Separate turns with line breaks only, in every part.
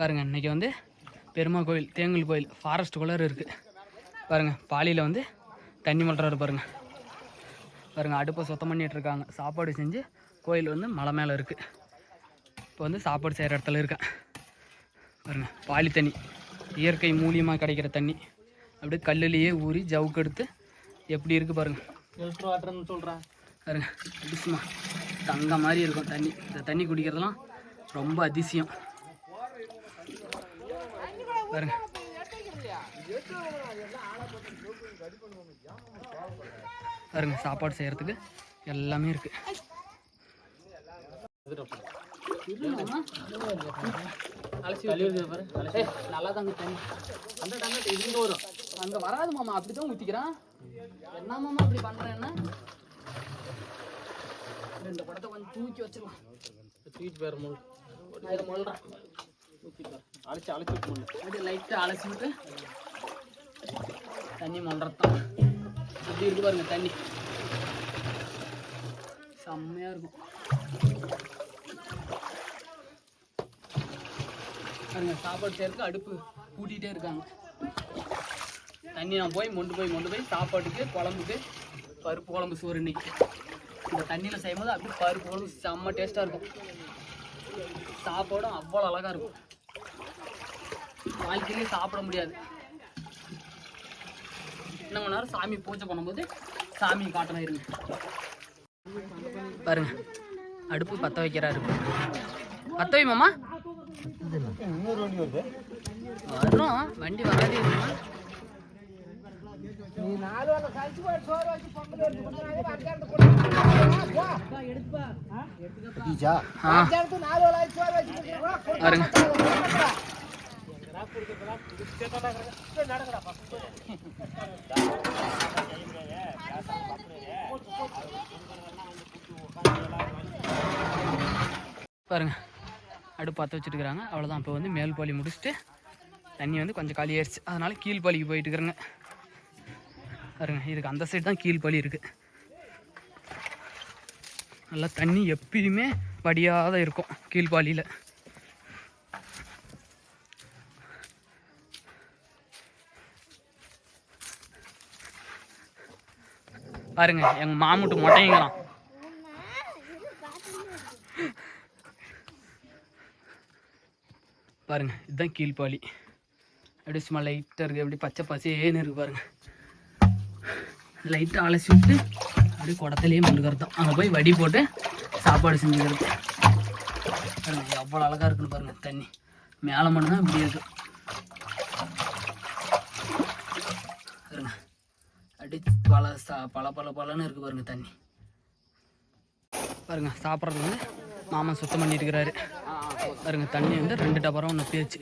பாருங்கள் இன்றைக்கி வந்து பெருமா கோயில் தேங்கல் கோயில் ஃபாரஸ்ட் குள்ளர் இருக்குது பாருங்கள் பாலியில் வந்து தண்ணி மல்றாரு பாருங்கள் பாருங்கள் அடுப்பை சுத்தம் பண்ணிட்டு இருக்காங்க. சாப்பாடு செஞ்சு கோயில் வந்து மலை மேலே இருக்குது இப்போ வந்து சாப்பாடு செய்கிற இடத்துல இருக்கேன். பாருங்கள் பாலி தண்ணி இயற்கை மூலியமாக கிடைக்கிற தண்ணி. அப்படியே கல்லுலேயே ஊறி ஜவுக்கு எடுத்து எப்படி இருக்குது பாருங்கள்
ஃபில்டர் வாட்டர்னு சொல்கிறேன்
பாருங்க அதிசயமா தங்க மாதிரி இருக்கும் தண்ணி. இந்த தண்ணி குடிக்கிறதுலாம் ரொம்ப அதிசயம். பாருங்க. பாருங்க சாப்பாடு செய்கிறதுக்கு எல்லாமே இருக்கு.
கழுவுது பாரு
நல்லா தாங்க தண்ணி அந்த தண்ணி இருந்து வரும் அங்க வராது மாமா அப்படிதான் ஊத்திக்கிறான் என்ன மாமா அப்படி பண்றேன்னா ரெண்டு குடத்தை கொஞ்சம் தூக்கி வச்சிடலாம்
தூக்கிட்டு போயிரு முள்
நான்
அழைச்சி அழைச்சி விட்டு
அப்படியே லைட்டாக அழைச்சி விட்டு தண்ணி மொழ்றதான் எப்படி இருக்கு பாருங்க தண்ணி செம்மையாக இருக்கும் பாருங்க சாப்பாடு செய்யறதுக்கு அடுப்பு கூட்டிகிட்டே இருக்காங்க தண்ணி நான் போய் மொண்டு போய் மொண்டு போய் சாப்பாட்டுக்கு குழம்புக்கு பருப்பு குழம்பு சோறு இன்னைக்கு இந்த தண்ணியில் செய்யும்போது அப்படியே பருப்பு குழம்பு செம்ம டேஸ்ட்டாக இருக்கும் சாப்பாடும் அவ்வளோ அழகாக இருக்கும். வாழ்க்கையிலே சாப்பிட முடியாது. இன்னும் மணி நேரம் சாமி பூஜை பண்ணும்போது சாமி காட்டணும் இருங்க. பாருங்க. அடுப்பு பற்ற வைக்கிறாரு. பற்ற வை மாமா. வரும் வண்டி வராதே பாருங்க. பாருங்க. அடுப்பு பற்ற வச்சுட்டு அவ்வளோதான் இப்போ வந்து மேல் பாலி முடிச்சுட்டு தண்ணி வந்து கொஞ்சம் காலி ஆயிடுச்சு அதனால் கீழ் பாலிக்கு போயிட்டு இருக்கிறேங்க. பாருங்க இதுக்கு அந்த சைடு தான் கீழ் பாலி இருக்குது நல்லா தண்ணி எப்பயுமே வடியாத இருக்கும் கீழ்பாலியில் பாருங்க எங்க மாமுட்டு மொட்டைங்களாம். பாருங்க இதுதான் கீழ்பாலி அப்படியே சும்மா லைட்டாக இருக்குது அப்படியே பச்சை பசேன்னு இருக்கு பாருங்க. லைட்டாக அலசி விட்டு அப்படியே குடத்துலேயே மண்ணுக்கிறது தான். அங்கே போய் வடி போட்டு சாப்பாடு செஞ்சுக்கிறது. பாருங்க எவ்வளோ அழகாக இருக்குன்னு பாருங்க தண்ணி. மேலே மட்டும்தான் இப்படி இருக்குது பாருங்க அப்படியே பல சா பல பல பலன்னு இருக்கு பாருங்க தண்ணி. பாருங்க சாப்பிட்றது வந்து மாமா சுத்தம் பண்ணிட்டு இருக்கிறாரு பாருங்க தண்ணி வந்து ரெண்டு டபரம் ஒன்று பேச்சு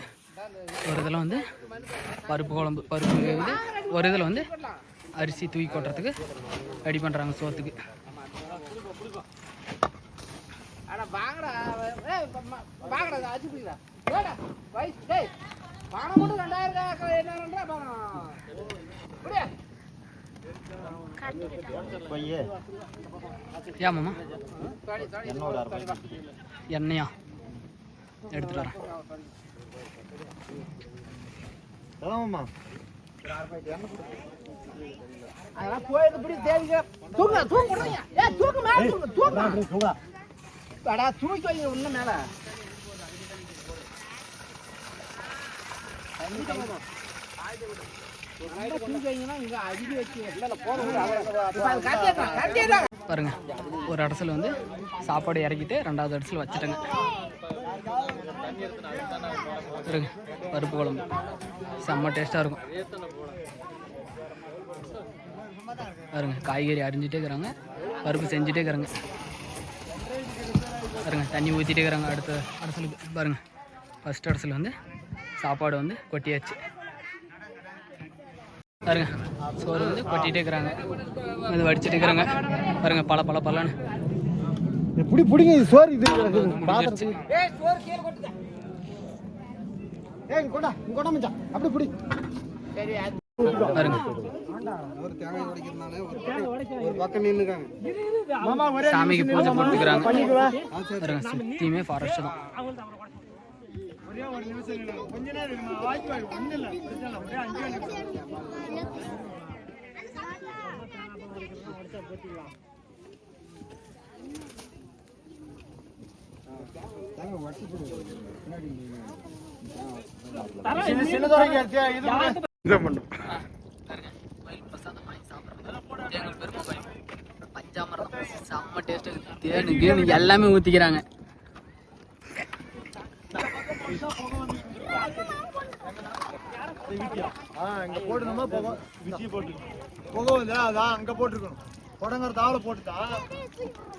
ஒரு இதில் வந்து பருப்பு குழம்பு பருப்பு வந்து ஒரு இதில் வந்து அரிசி தூக்கி கொட்டுறதுக்கு ரெடி பண்ணுறாங்க சோத்துக்கு.
வாங்கடா வாங்கடா
ஏன் மாமா. எண்ணெயா எடுத்துட்டு வரேன்.
அதெல்லாம் போயிட்டு இப்படி தேடிக்க. தூங்க தூங்க ஏ தூக்கு மேல தூங்க தூங்க அடா தூக்கி வைங்க மேல. தூக்கி
பாருங்க ஒரு இடத்துல வந்து சாப்பாடு இறக்கிட்டு ரெண்டாவது இடத்துல வச்சுட்டேங்க. பாருங்க பருப்பு குழம்பு. செம்ம டேஸ்ட்டாக இருக்கும். பாருங்க காய்கறி அரிஞ்சிட்டே இருக்கிறாங்க பருப்பு செஞ்சுட்டே இருக்கிறாங்க. பாருங்க தண்ணி ஊற்றிட்டே இருக்கிறாங்க அடுத்த அரசலுக்கு பாருங்க ஃபஸ்ட் இடத்துல வந்து சாப்பாடு வந்து கொட்டியாச்சு. பாருங்க. சோறு வந்து கொட்டிகிட்டே இருக்கிறாங்க. இது வடிச்சிட்டு இருக்கிறாங்க. பாருங்க பல பல பலன்னு.
புடி புடிங்க இது சோறு இது
முடிஞ்சிருச்சு.
ஏய் சோறு கீழே கொட்டுதா.
ஏய் இங்க கொண்டா இங்க கொண்டா மச்சான். அப்படி புடி.
அது
சாமிக்கு பூஜை போட்டுக்கிறாங்க. பாருங்க சுத்தியுமே ஃபாரஸ்ட் தான். கோயில் பிரசாதம் வாங்கி சாப்பிட்றது தேங்கல் பெருமை கோயில் பஞ்சாமிரம் செம்ம டேஸ்ட்டு தேனு கீனு எல்லாமே ஊற்றிக்கிறாங்க
ஆ இங்க போடணுமா போக போட்டு போகவும் இல்லை அதான் அங்க போட்டுருக்கணும் தொடங்குற தாவலை போட்டுட்டா.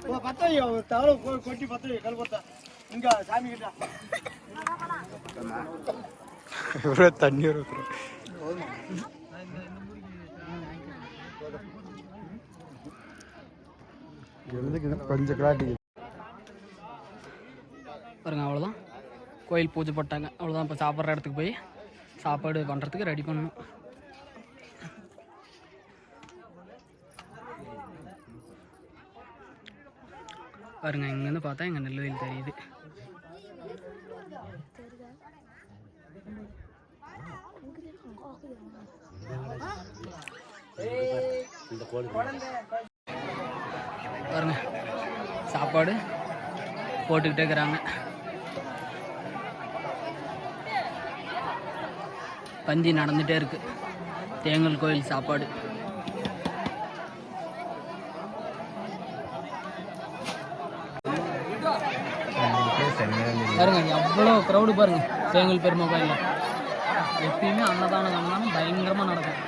ஓ, பத்த வை, ஒரு தாவலை கொ- கொட்டி பத்த வை, கல் பத்த இங்க சாமி கிட்ட.
தண்ணி கொஞ்சம் கிளாட்டி
பாருங்க அவ்வளோதான் கோயில் பூஜை போட்டாங்க. அவ்வளோதான் இப்போ சாப்பிட்ற இடத்துக்கு போய். சாப்பாடு பண்ணுறதுக்கு ரெடி பண்ணணும். பாருங்க இங்கேருந்து பார்த்தா எங்கள் நெல்லுவையில் தெரியுது. பாருங்க சாப்பாடு போட்டுக்கிட்டே இருக்கிறாங்க. பந்தி நடந்துகிட்டே இருக்கு. தேங்கல் கோயில் சாப்பாடு. பாருங்க எவ்வளோ க்ரௌடு பாருங்க தேங்கல் பெருமை கோயிலில் எப்பயுமே அன்னதானம் அன்னதானம் பயங்கரமாக நடக்கும்.